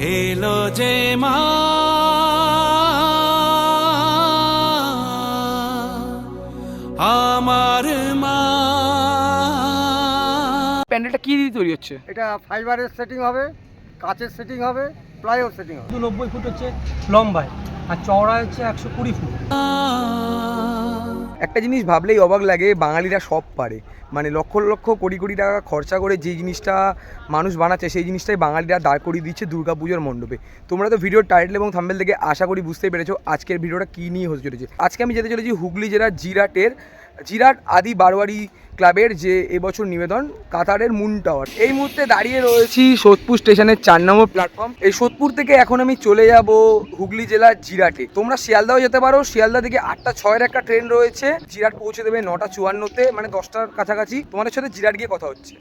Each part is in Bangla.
এলো যে মা। আমার মা। প্যান্ডেলটা কি দিয়ে তৈরি হচ্ছে? এটা ফাইবারের সেটিং হবে কাচের সেটিং হবে প্লাইওর সেটিং হবে। দু নব্বই ফুট হচ্ছে লম্বায় আর চওড়া হচ্ছে একশো কুড়ি ফুট। একটা জিনিস ভাবলেই অবাক লাগে, বাঙালিরা সব পারে। মানে লক্ষ লক্ষ, কোটি কোটি টাকা খরচা করে যে জিনিসটা মানুষ বানাচ্ছে, সেই জিনিসটাই বাঙালিরা দাঁড় করিয়ে দিচ্ছে দুর্গা পুজোর মণ্ডপে। তোমরা তো ভিডিওর টাইটেল এবং থাম্বেল থেকে আশা করি বুঝতেই পেরেছ আজকের ভিডিওটা কী নিয়ে হতে চলেছে। আজকে আমি যেতে চলেছি হুগলি জেলার জিরাটের জিরাট আদি বারোয়ারি ক্লাবের যে এবছর নিবেদন, কাতারের মুন টাওয়ার। এই মুহূর্তে দাঁড়িয়ে রয়েছি সোদপুর স্টেশনের চার নম্বর প্ল্যাটফর্ম এই সোদপুর থেকে এখন আমি চলে যাব হুগলি জেলার জিরাটে। তোমরা শিয়ালদাও যেতে পারো। শিয়ালদা থেকে আটটা ছয়ের একটা ট্রেন রয়েছে। জিরাট পৌঁছে দেবে নটা চুয়ান্নতে মানে দশটার কাছাকাছি। তোমাদের সাথে জিরাট গিয়ে কথা হচ্ছে।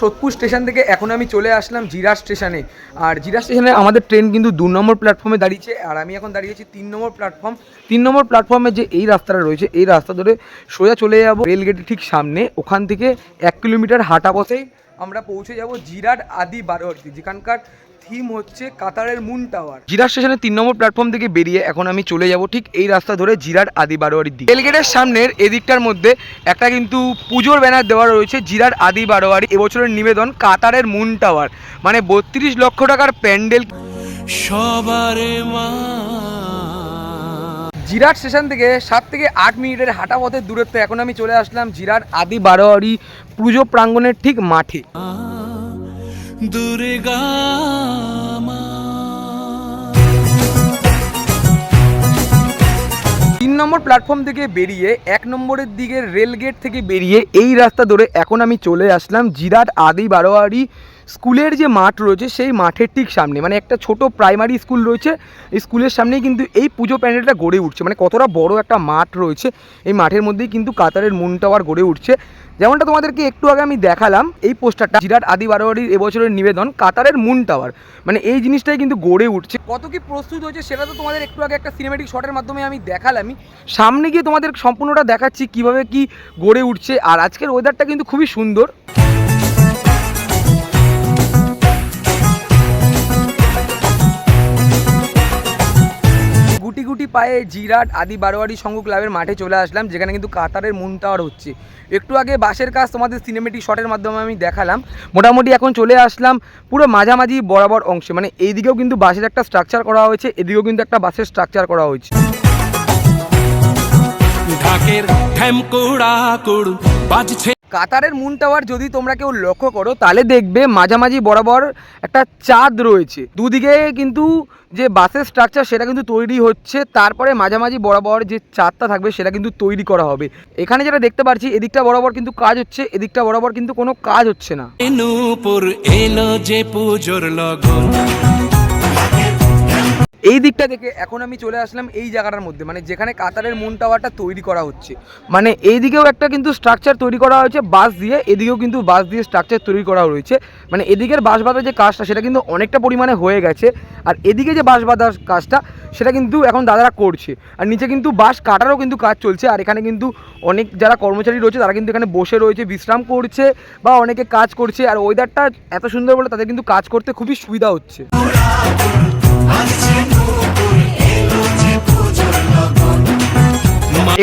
সোদপুর স্টেশন থেকে এখন আমি চলে আসলাম জিরা স্টেশনে। আর জিরা স্টেশনে আমাদের ট্রেন কিন্তু দু নম্বর প্ল্যাটফর্মে দাঁড়িয়েছে, আর আমি এখন দাঁড়িয়েছি তিন নম্বর প্ল্যাটফর্ম তিন নম্বর প্ল্যাটফর্মে যে এই রাস্তাটা রয়েছে, এই রাস্তা ধরে সোজা চলে যাব রেলগেটের ঠিক সামনে। ওখান থেকে এক কিলোমিটার হাঁটা পথেই আমরা পৌঁছে যাব জিরাট আদি বারোয়ারিতে যেখানকার থিম হচ্ছে কাতারের মুন টাওয়ার। জিরা স্টেশনের তিন নম্বর প্ল্যাটফর্ম থেকে বেরিয়ে এখন আমি চলে যাব ঠিক এই রাস্তা ধরে জিরাট আদি বারোয়ারির দিকে। রেলগেটের সামনের এদিকটার মধ্যে একটা কিন্তু পুজোর ব্যানার দেওয়া রয়েছে জিরাট আদি বারোয়ারি এবছরের নিবেদন কাতারের মুন টাওয়ার। মানে বত্রিশ লক্ষ টাকার প্যান্ডেল। সবার মা। জিরাট স্টেশন থেকে সাত থেকে আট মিনিটের হাঁটা পথের দূরত্বে এখন আমি চলে আসলাম জিরাট আদি বারোয়ারি পুজো প্রাঙ্গণের ঠিক মাঠে। দুর্গা তিন নম্বর প্ল্যাটফর্ম থেকে বেরিয়ে এক নম্বরের দিকে রেলগেট থেকে বেরিয়ে এই রাস্তা ধরে এখন আমি চলে আসলাম জিরাট আদি বারোয়ারি স্কুলের যে মাঠ রয়েছে, সেই মাঠের ঠিক সামনে মানে একটা ছোট প্রাইমারি স্কুল রয়েছে, এই স্কুলের সামনেই কিন্তু এই পুজো প্যান্ডেলটা গড়ে উঠছে। মানে কতটা বড় একটা মাঠ রয়েছে, এই মাঠের মধ্যেই কিন্তু কাতারের মুন টাওয়ার গড়ে উঠছে। যেমনটা তোমাদেরকে একটু আগে আমি দেখালাম, এই পোস্টারটা জিরাট আদি বারোয়ারির এবছরের নিবেদন, কাতারের মুন টাওয়ার মানে এই জিনিসটাই কিন্তু গড়ে উঠছে। কত কি প্রস্তুত হয়েছে, সেটা তো তোমাদের একটু আগে একটা সিনেমেটিক শটের মাধ্যমে আমি দেখালামই। সামনে গিয়ে তোমাদের সম্পূর্ণটা দেখাচ্ছি, কীভাবে কি গড়ে উঠছে, আর আজকের ওয়েদারটা কিন্তু খুবই সুন্দর। পায়ে জিরাট আদি বারোয়ারি সংঘ ক্লাবের মাঠে চলে আসলাম, যেখানে কিন্তু কাতারের মুন টাওয়ার হচ্ছে। একটু আগে বাসের কাজ তোমাদের সিনেমেটিক শটের মাধ্যমে আমি দেখালাম। মোটামুটি এখন চলে আসলাম পুরো মাঝামাঝি বরাবর অংশে। মানে এইদিকেও কিন্তু বাসের একটা স্ট্রাকচার করা হয়েছে, এদিকেও কিন্তু একটা বাসের স্ট্রাকচার করা হয়েছে। ঢাকের কাতারের মুন টাওয়ার যদি তোমরা কেউ লক্ষ্য করো, তাহলে দেখবে মাঝামাঝি বরাবর একটা চাঁদ রয়েছে। দুদিকে কিন্তু যে বাসের স্ট্রাকচার সেটা কিন্তু তৈরি হচ্ছে, তারপরে মাঝামাঝি বরাবর যে চাঁদটা থাকবে সেটা কিন্তু তৈরি করা হবে। এখানে যেটা দেখতে পাচ্ছি এদিকটা বরাবর কিন্তু কাজ হচ্ছে, এদিকটা বরাবর কিন্তু কোনো কাজ হচ্ছে না। এলো যে পুজোর লগন। এই দিকটা থেকে এখন আমি চলে আসলাম এই জায়গাটার মধ্যে মানে যেখানে কাতারের মুন টাওয়ারটা তৈরি করা হচ্ছে। মানে এই দিকেও একটা কিন্তু স্ট্রাকচার তৈরি করা হয়েছে বাঁশ দিয়ে, এদিকেও কিন্তু বাঁশ দিয়ে স্ট্রাকচার তৈরি করা রয়েছে। মানে এদিকের বাঁশ বাঁধার যে কাজটা, সেটা কিন্তু অনেকটা পরিমাণে হয়ে গেছে। আর এদিকে যে বাঁশ বাঁধার কাজটা, সেটা কিন্তু এখন দাদারা করছে। আর নিচে কিন্তু বাঁশ কাটারও কিন্তু কাজ চলছে। আর এখানে কিন্তু অনেক যারা কর্মচারী রয়েছে, তারা কিন্তু এখানে বসে রয়েছে, বিশ্রাম করছে বা অনেকে কাজ করছে। আর ওয়েদারটা এত সুন্দর বলে তাদের কিন্তু কাজ করতে খুবই সুবিধা হচ্ছে।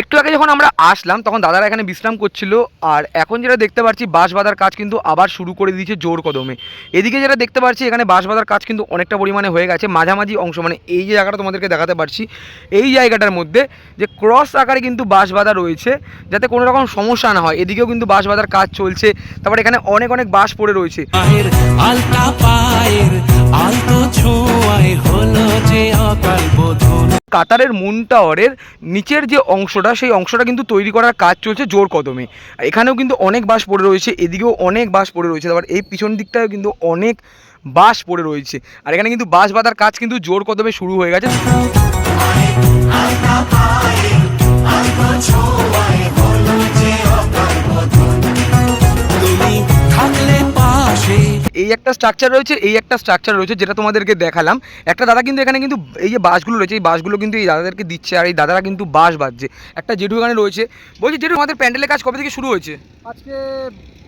একটু আগে যখন আমরা আসলাম, তখন দাদারা এখানে বিশ্রাম করছিল, আর এখন যেটা দেখতে পাচ্ছি বাঁশ বাঁধার কাজ কিন্তু আবার শুরু করে দিয়েছে জোর কদমে। এদিকে যেটা দেখতে পাচ্ছি, এখানে বাঁশ বাঁধার কাজ কিন্তু অনেকটা পরিমাণে হয়ে গেছে, মাঝামাঝি অংশ মানে এই যে জায়গাটা তোমাদেরকে দেখাতে পারছি, এই জায়গাটার মধ্যে যে ক্রস আকারে কিন্তু বাঁশ বাঁধা রয়েছে, যাতে কোনো রকম সমস্যা না হয়। এদিকেও কিন্তু বাঁশ বাঁধার কাজ চলছে, তারপর এখানে অনেক অনেক বাঁশ পড়ে রয়েছে। আলতা পায়ের আলতো ছোঁয়ায় হলো যে অকাল বোধন কাতারের মুন টাওয়ারের নিচের যে অংশটা সেই অংশটা কিন্তু তৈরি করার কাজ চলছে জোর কদমে এখানেও কিন্তু অনেক বাঁশ পড়ে রয়েছে এদিকেও অনেক বাঁশ পড়ে রয়েছে আবার এই পিছন দিকটাও কিন্তু অনেক বাঁশ পড়ে রয়েছে আর এখানে কিন্তু বাঁশ বাঁধার কাজ কিন্তু জোর কদমে শুরু হয়ে গেছে এই একটা স্ট্রাকচার রয়েছে এই একটা স্ট্রাকচার রয়েছে যেটা তোমাদেরকে দেখালাম। একটা দাদা কিন্তু এখানে কিন্তু এই যে বাসগুলো রয়েছে এই বাসগুলো কিন্তু এই দাদাদেরকে দিচ্ছে আর এই দাদারা কিন্তু বাস বাজছে। একটা জেঠু এখানে রয়েছে। বলছি জেঠু আমাদের প্যান্ডেলের কাজ কবে থেকে শুরু হয়েছে? আজকে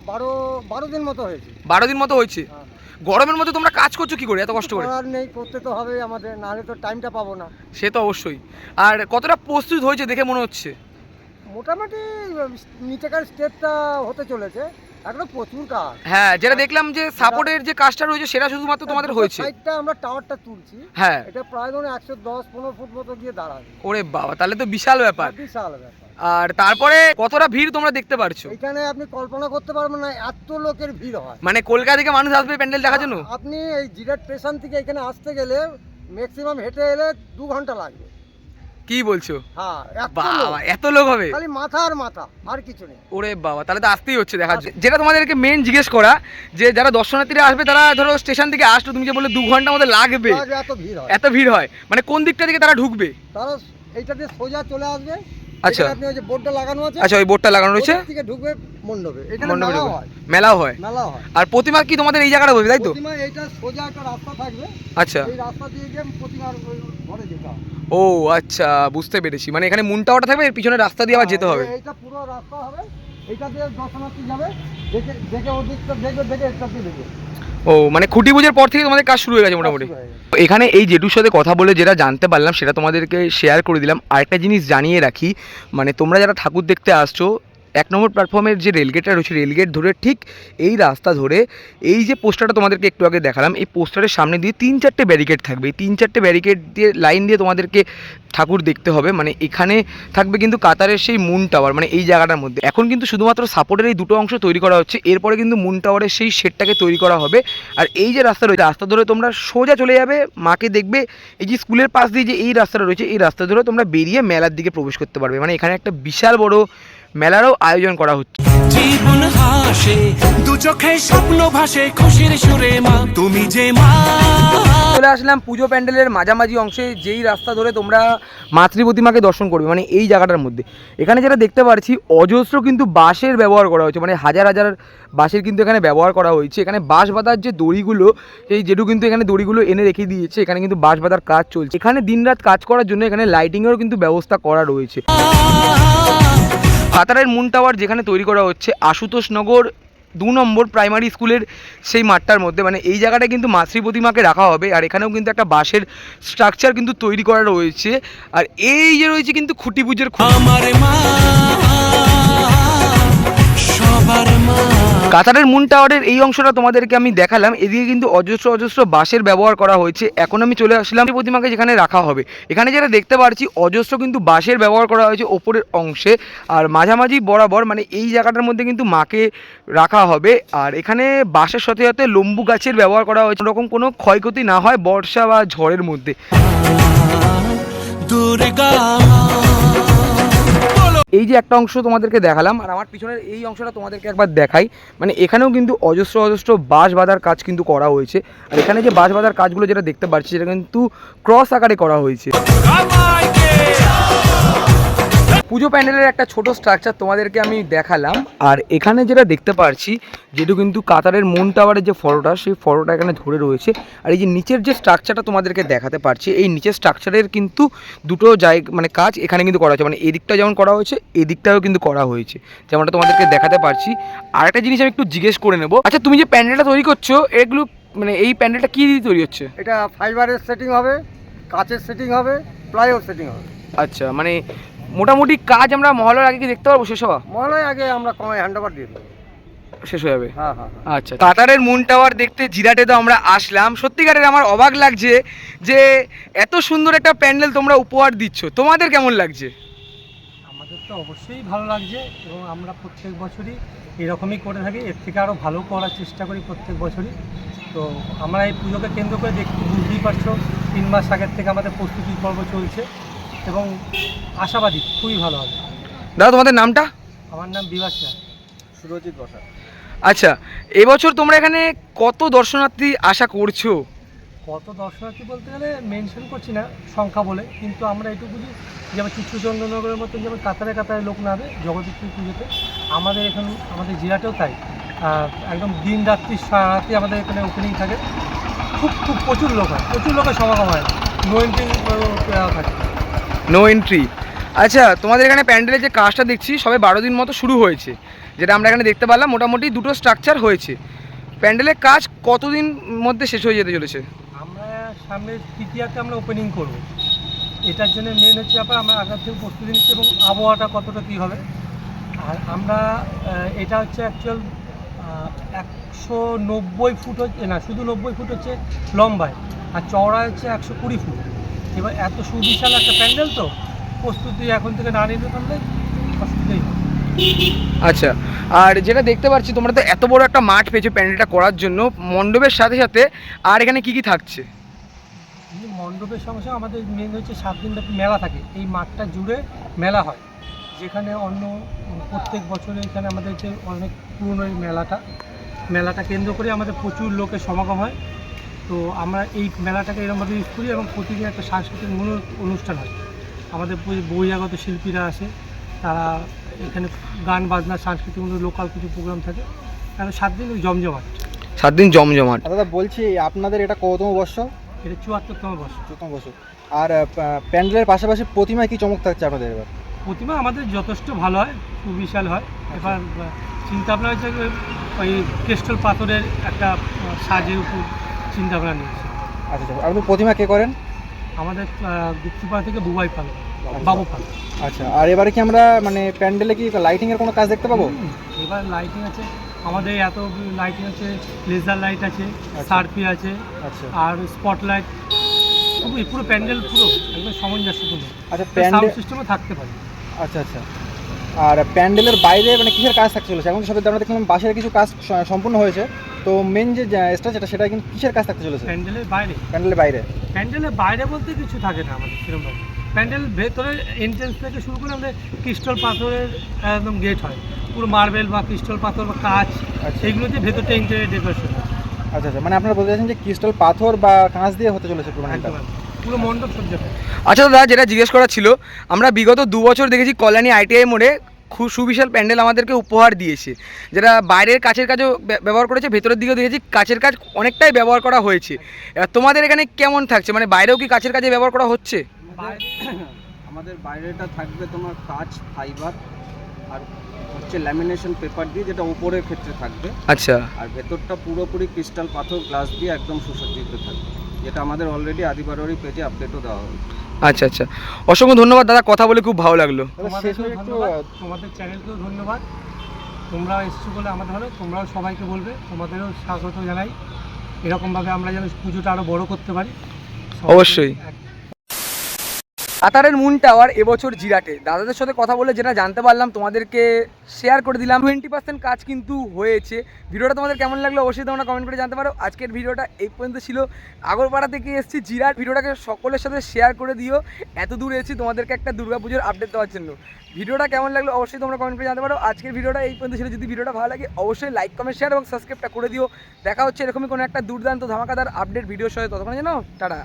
বারো বারো দিন মতো হয়েছে। বারো দিন মতো হয়েছে? হ্যাঁ। গরমের মধ্যে তোমরা কাজ করছ কি করে এত কষ্ট করে? আর নেই করতে তো হবে আমাদের নাহলে তো টাইমটা পাবো না। সে তো অবশ্যই। আর কতটা প্রস্তুত হয়েছে দেখে মনে হচ্ছে? মোটামুটি নিচেকার স্টেপটা হতে চলেছে। এখনও প্রচুর কাজ। হ্যাঁ যেটা দেখলাম যে সাপোর্টের যে কাজটা রয়েছে সেটা শুধুমাত্র তোমাদের হয়েছে। সাইডটা আমরা টাওয়ারটা তুলছি। হ্যাঁ। এটা প্রায় ধরুন একশো দশ পনেরো ফুট মতো গিয়ে দাঁড়াবে। ওরে বাবা তাহলে তো বিশাল ব্যাপার। বিশাল ব্যাপার। আর তারপরে কতটা ভিড় তোমরা দেখতে পারছ? এখানে আপনি কল্পনা করতে পারবেন না এত লোকের ভিড় হয়। মানে কলকাতা থেকে মানুষ আসবে প্যান্ডেল দেখার জন্য? আপনি এই জিরাট স্টেশন থেকে এখানে আসতে গেলে ম্যাক্সিমাম হেঁটে এলে দু ঘণ্টা লাগবে। কি বলছো? হ্যাঁ এত লোক। বাবা এত লোক হবে। খালি মাথা আর মাথা আর কিছু নেই। ওরে বাবা তাহলে তো আসতেই হচ্ছে দেখা যেটা তোমাদেরকে মেন জিজ্ঞেস করা যে যারা দর্শনার্থীরা আসবে তারা ধরো স্টেশন থেকে আসলো তুমি যে বললে দু ঘণ্টা মধ্যে লাগবে। এত ভিড় হয়। এত ভিড় হয়। মানে কোন দিকটা থেকে তারা ঢুকবে? তারা এইটা দিয়ে সোজা চলে আসবে আচ্ছা। আপনি ওই যে বোর্ডটা লাগানো আছে? আচ্ছা ওই বোর্ডটা লাগানো রয়েছে? থেকে ঢুকবে মণ্ডপে। এখানে মেলাও হয়। মেলাও হয়? হয়। আর প্রতিমা কি তোমাদের এই জায়গাটা বলবে তাই তো? প্রতিমা এইটা সোজা একটা রাস্তা থাকবে। আচ্ছা। এই রাস্তা দিয়ে গিয়ে প্রতিমার ঘরে যেতে ও আচ্ছা বুঝতে পেরেছি। মানে এখানে মুনটাওয়াটা থাকবে এর পিছনে রাস্তা দিয়ে আবার যেতে হবে? এই- এইটা পুরো রাস্তা হবে। এইটা দিয়ে দর্শনার্থী যাবে। দেখে দেখে ওদিকটা দেখবে দেখে একটা দিয়ে দেখবে ও মানে খুঁটি পুজোর পর থেকে তোমাদের কাজ শুরু হয়ে গেছে মোটামুটি? এখানে এই জেঠুর সাথে কথা বলে যেটা জানতে পারলাম সেটা তোমাদেরকে শেয়ার করে দিলাম। আরেকটা জিনিস জানিয়ে রাখি মানে তোমরা যারা ঠাকুর দেখতে আসছো এক নম্বর প্ল্যাটফর্মের যে রেলগেটটা রয়েছে রেলগেট ধরে ঠিক এই রাস্তা ধরে এই যে পোস্টারটা তোমাদেরকে একটু আগে দেখালাম, এই পোস্টারের সামনে দিয়ে তিন চারটে ব্যারিকেড থাকবে। এই তিন চারটে ব্যারিকেড দিয়ে লাইন দিয়ে তোমাদেরকে ঠাকুর দেখতে হবে। মানে এখানে থাকবে কিন্তু কাতারের সেই মুন টাওয়ার মানে এই জায়গাটার মধ্যে। এখন কিন্তু শুধুমাত্র সাপোর্টের এই দুটো অংশ তৈরি করা হচ্ছে। এরপরে কিন্তু মুন টাওয়ারের সেই শেডটাকে তৈরি করা হবে। আর এই যে রাস্তা রয়েছে, রাস্তা ধরে তোমরা সোজা চলে যাবে, মাকে দেখবে, এই যে স্কুলের পাশ দিয়ে যে এই রাস্তাটা রয়েছে, এই রাস্তা ধরে তোমরা বেরিয়ে মেলার দিকে প্রবেশ করতে পারবে। মানে এখানে একটা বিশাল বড় মেলারও আয়োজন করা হচ্ছে। জীবন হাসে দু চোখে স্বপ্ন ভাসে খুশির সুরে মা তুমি যে মা। চলে আসলাম পুজো প্যান্ডেলের মাঝামাঝি অংশে যেই রাস্তা ধরে তোমরা মাতৃ প্রতিমাকে দর্শন করবে মানে এই জায়গাটার মধ্যে। এখানে যেটা দেখতে পাচ্ছি অজস্র কিন্তু বাঁশের ব্যবহার করা হয়েছে মানে হাজার হাজার বাঁশের কিন্তু এখানে ব্যবহার করা হয়েছে। এখানে বাঁশ বাঁধার যে দড়িগুলো এই যেটু কিন্তু এখানে দড়িগুলো এনে রেখে দিয়েছে এখানে কিন্তু বাঁশ বাঁধার কাজ চলছে। এখানে দিনরাত কাজ করার জন্য এখানে লাইটিংয়েরও কিন্তু ব্যবস্থা করা রয়েছে। কাতারের মুন টাওয়ার যেখানে তৈরি করা হচ্ছে, আশুতোষ নগর দু নম্বর প্রাইমারি স্কুলের সেই মাঠটার মধ্যে। মানে এই জায়গাটা কিন্তু মাতৃ প্রতিমাকে রাখা হবে, আর এখানেও কিন্তু একটা বাঁশের স্ট্রাকচার কিন্তু তৈরি করা রয়েছে। আর এই যে রয়েছে কিন্তু খুঁটি পুজোর খুঁটি। মা, সবার মা। কাতারের মুন টাওয়ারের এই অংশটা তোমাদেরকে আমি দেখালাম। এদিকে কিন্তু অজস্র অজস্র বাঁশের ব্যবহার করা হয়েছে। এখন আমি চলে আসলাম প্রতিমাকে যেখানে রাখা হবে। এখানে যেটা দেখতে পাচ্ছি অজস্র কিন্তু বাঁশের ব্যবহার করা হয়েছে ওপরের অংশে। আর মাঝামাঝি বরাবর মানে এই জায়গাটার মধ্যে কিন্তু মাকে রাখা হবে। আর এখানে বাঁশের সাথে সাথে লম্বু গাছের ব্যবহার করা হয়েছে। রকম কোনো ক্ষয়ক্ষতি না হয় বর্ষা বা ঝড়ের মধ্যে। দুর্গা এই যে একটা অংশ তোমাদেরকে দেখালাম, আর আমার পিছনের এই অংশটা তোমাদেরকে একবার দেখাই। মানে এখানেও কিন্তু অজস্র অজস্র বাঁশ বাঁধার কাজ কিন্তু করা হয়েছে। আর এখানে যে বাঁশ বাঁধার কাজগুলো যেটা দেখতে পাচ্ছি, সেটা কিন্তু ক্রস আকারে করা হয়েছে। পুজো প্যান্ডেলের একটা ছোট স্ট্রাকচার তোমাদেরকে আমি দেখালাম। আর এখানে যেটা দেখতে পারছি যেটু কিন্তু কাতারের মন টাওয়ারের যে ফটোটা সেই ফটোটা এখানে ধরে রয়েছে। আর এই যে নিচের যে স্ট্রাকচারটা তোমাদেরকে দেখাতে পারছি এই নিচের স্ট্রাকচারের কিন্তু দুটো জায়গা মানে কাজ এখানে কিন্তু করা হয়েছে। মানে এদিকটা যেমন করা হয়েছে এদিকটাও কিন্তু করা হয়েছে। যেমনটা তোমাদেরকে দেখাতে পারছি। আর একটা জিনিস আমি একটু জিজ্ঞেস করে নেব। আচ্ছা তুমি যে প্যান্ডেলটা তৈরি করছ এগুলো মানে এই প্যান্ডেলটা কী দিয়ে তৈরি হচ্ছে? এটা ফাইবারের সেটিং হবে কাচের সেটিং হবে প্লাইওর সেটিং হবে। আচ্ছা মানে মোটামুটি কাজ আমরা মহলার আগে কি দেখতে পারব শেষ হওয়া? মহলায় আগে আমরা কমে হ্যান্ড ওভার দিয়ে দেবো। শেষ হয়ে যাবে? হ্যাঁ হ্যাঁ হ্যাঁ। আচ্ছা কাতারের মুন টাওয়ার দেখতে জিরাটে তো আমরা আসলাম। সত্যিকারের আমার অবাক লাগছে যে এত সুন্দর একটা প্যান্ডেল তোমরা উপহার দিচ্ছ। তোমাদের কেমন লাগছে? আমাদের তো অবশ্যই ভালো লাগছে এবং আমরা প্রত্যেক বছরই এরকমই করে থাকি। এর থেকে আরও ভালো করার চেষ্টা করি প্রত্যেক বছরই। তো আমরা এই পুজোকে কেন্দ্র করে দেখতে বুঝতেই পারছ তিন মাস আগের থেকে আমাদের প্রস্তুতি পর্ব চলছে। এবং আশাবাদী খুবই ভালো হবে। দাদা তোমাদের নামটা? আমার নাম বিভাস রায়। সুরজিৎ বসা আচ্ছা এবছর তোমরা এখানে কত দর্শনার্থী আশা করছ? কত দর্শনার্থী বলতে গেলে মেনশন করছি না সংখ্যা বলে কিন্তু আমরা এটুকু বুঝি যেমন চিত্রচন্দ্রনগরের মতন যেমন কাতারে কাতারে লোক নাবে জগদ্ধাত্রী পুজোতে আমাদের এখানে আমাদের জেলাতেও তাই। একদম দিন রাত্রি সারাতে আমাদের এখানে ওপেনিং থাকে। খুব খুব প্রচুর লোক হয় প্রচুর লোকের সমাগম হয়। নো থাকে। নো এন্ট্রি আচ্ছা তোমাদের এখানে প্যান্ডেলের যে কাজটা দেখছি, সবে বারো দিন মতো শুরু হয়েছে। যেটা আমরা এখানে দেখতে পারলাম, মোটামুটি দুটো স্ট্রাকচার হয়েছে। প্যান্ডেলের কাজ কতদিন মধ্যে শেষ হয়ে যেতে চলেছে? আমরা সামনের তৃতীয়াতে আমরা ওপেনিং করব। এটার জন্য মেন হচ্ছে ব্যাপার, আমরা আগার থেকে প্রস্তুতি নিচ্ছি এবং আবহাওয়াটা কতটা কী হবে। আর আমরা এটা হচ্ছে অ্যাকচুয়াল একশো নব্বই ফুট হচ্ছে, না, শুধু নব্বই ফুট হচ্ছে লম্বায়, আর চওড়া হচ্ছে একশো কুড়ি ফুট। এবার এত সুবিশাল একটা প্যান্ডেল তো প্রস্তুতি এখন থেকে না নিতে পারলে অসুবিধাই হবে। আচ্ছা আর যেটা দেখতে পাচ্ছি তোমরা তো এত বড় একটা মাঠ পেয়েছ প্যান্ডেলটা করার জন্য। মণ্ডপের সাথে সাথে আর এখানে কি কি থাকছে? মণ্ডপের সঙ্গে সঙ্গে আমাদের মেন হচ্ছে সাত দিন ব্যাপী মেলা থাকে। এই মাঠটা জুড়ে মেলা হয়। যেখানে অন্য প্রত্যেক বছরে এখানে আমাদের যে অনেক পুরনো এই মেলাটা মেলাটা কেন্দ্র করে আমাদের প্রচুর লোকের সমাগম হয়। তো আমরা এই মেলাটাকে এরকমভাবে ইউজ করি এবং প্রতিদিন একটা সাংস্কৃতিক মনো- অনুষ্ঠান হয়। আমাদের বই- বহিরাগত শিল্পীরা আসে তারা এখানে গান বাজনা সাংস্কৃতিক লোকাল কিছু প্রোগ্রাম থাকে। কারণ সাত দিন ওই জমজমাট। সাত দিন জমজমাট। দাদা বলছি আপনাদের এটা কততম বর্ষ? এটা চুয়াত্তরতম বর্ষ। চতুর্থ বর্ষ। আর প্যান্ডেলের পাশাপাশি প্রতিমায় কি চমক থাকছে আপনাদের এবার? প্রতিমা আমাদের যথেষ্ট ভালো হয় সুবিশাল হয়। এবার চিন্তা ভাবনা হচ্ছে ওই ক্রিস্টাল পাথরের একটা সাজের উপর চিন্তা ভাবনা নিয়েছে আচ্ছা আচ্ছা। আপনি প্রতিমা কে করেন? আমাদের গুপ্তিপাড়া থেকে বুবাই পাল। বাবু পাল। আচ্ছা আর এবারে কি আমরা মানে প্যান্ডেলে কি লাইটিং এর কোনো কাজ দেখতে পাবো? এবার লাইটিং আছে। আমাদের এত লাইটিং আছে লেজার লাইট আছে সার্পি আছে আচ্ছা। আর স্পট লাইট পুরো প্যান্ডেল পুরো একদম সামঞ্জস্যপূর্ণ। আচ্ছা প্যান্ডেল সিস্টেমও থাকতে পারে। আচ্ছা আচ্ছা। আর প্যান্ডেলের বাইরে মানে কিসের কাজ থাকতে চলেছে এখন সবে আমরা দেখলাম বাসের কিছু কাজ সম্পূর্ণ হয়েছে। তো মেন যে স্টাচ যেটা সেটা কিন্তু কিসের কাজ থাকতে চলেছে? প্যান্ডেলের বাইরে। প্যান্ডেলের বাইরে। প্যান্ডেলের বাইরে বলতে কিছু থাকে না আমাদের সেরকমভাবে প্যান্ডেল ভেতরে এন্ট্রেন্স থেকে শুরু করে আমাদের ক্রিস্টাল পাথরের একদম গেট হয়। পুরো মার্বেল বা ক্রিস্টাল পাথর বা কাঁচ আচ্ছা। এইগুলোতে ভেতরটা ইন্টেরিয়ার ডেকোরেশন আচ্ছা আচ্ছা। মানে আপনারা বলতে চাইছেন যে ক্রিস্টাল পাথর বা কাঁচ দিয়ে হতে চলেছে পুরো একদম একদম। পুরো মণ্ডপ সজ্জা আচ্ছা দাদা যেটা জিজ্ঞেস করা ছিল আমরা বিগত দু বছর দেখেছি কল্যাণী আইটিআই মোড়ে খুব সুবিশাল প্যান্ডেল আমাদেরকে উপহার দিয়েছে। যেটা বাইরের কাছের কাজও ব্যবহার করেছে ভেতরের দিকেও দেখেছি কাছের কাজ অনেকটাই ব্যবহার করা হয়েছে। তোমাদের এখানে কেমন থাকছে? মানে বাইরেও কি কাছের কাজে ব্যবহার করা হচ্ছে? আমাদের বাইরেটা থাকবে তোমার কাঁচ ফাইবার আর হচ্ছে ল্যামিনেশন পেপার দিয়ে যেটা উপরের ক্ষেত্রে থাকবে। আচ্ছা। আর ভেতরটা পুরোপুরি ক্রিস্টাল পাথর গ্লাস দিয়ে একদম সুসজ্জিত থাকবে। যেটা আমাদের অলরেডি আদিবারই পেজে আপডেটও দেওয়া হয়েছে। আচ্ছা আচ্ছা। অসংখ্য ধন্যবাদ দাদা। কথা বলে খুব ভালো লাগল। তোমাদের চ্যানেলকেও ধন্যবাদ। তোমরা এসছো বলে আমাদের হলো তোমরাও সবাইকে বলবে তোমাদেরও স্বাগত জানাই। এরকমভাবে আমরা যেন পুজোটা আরও বড় করতে পারি। অবশ্যই। আতারের মুন টাওয়ার এবছর জিরাটে। দাদাদের সাথে কথা বলে যেটা জানতে পারলাম, তোমাদেরকে শেয়ার করে দিলাম। টোয়েন্টি পার্সেন্ট কাজ কিন্তু হয়েছে। ভিডিওটা তোমাদের কেমন লাগল অবশ্যই তোমরা কমেন্ট করে জানতে পারো। আজকের ভিডিওটা এই পর্যন্ত ছিল। আগরপাড়া থেকে এসেছি জিরাট। ভিডিওটাকে সকলের সাথে শেয়ার করে দিও। এত দূর এসেছি তোমাদেরকে একটা দুর্গাপুজোর আপডেট দেওয়ার জন্য। ভিডিওটা কেমন লাগল অবশ্যই তোমরা কমেন্ট করে জানতে পারো। আজকের ভিডিওটা এই পর্যন্ত ছিল। যদি ভিডিওটা ভালো লাগে, অবশ্যই লাইক কমেন্ট শেয়ার এবং সাবস্ক্রাইবটা করে দিও। দেখা হচ্ছে এরকমই কোনো একটা দুর্দান্ত ধামাকাদার আপডেট ভিডিওর সাথে। ততক্ষণ জানো টাটা।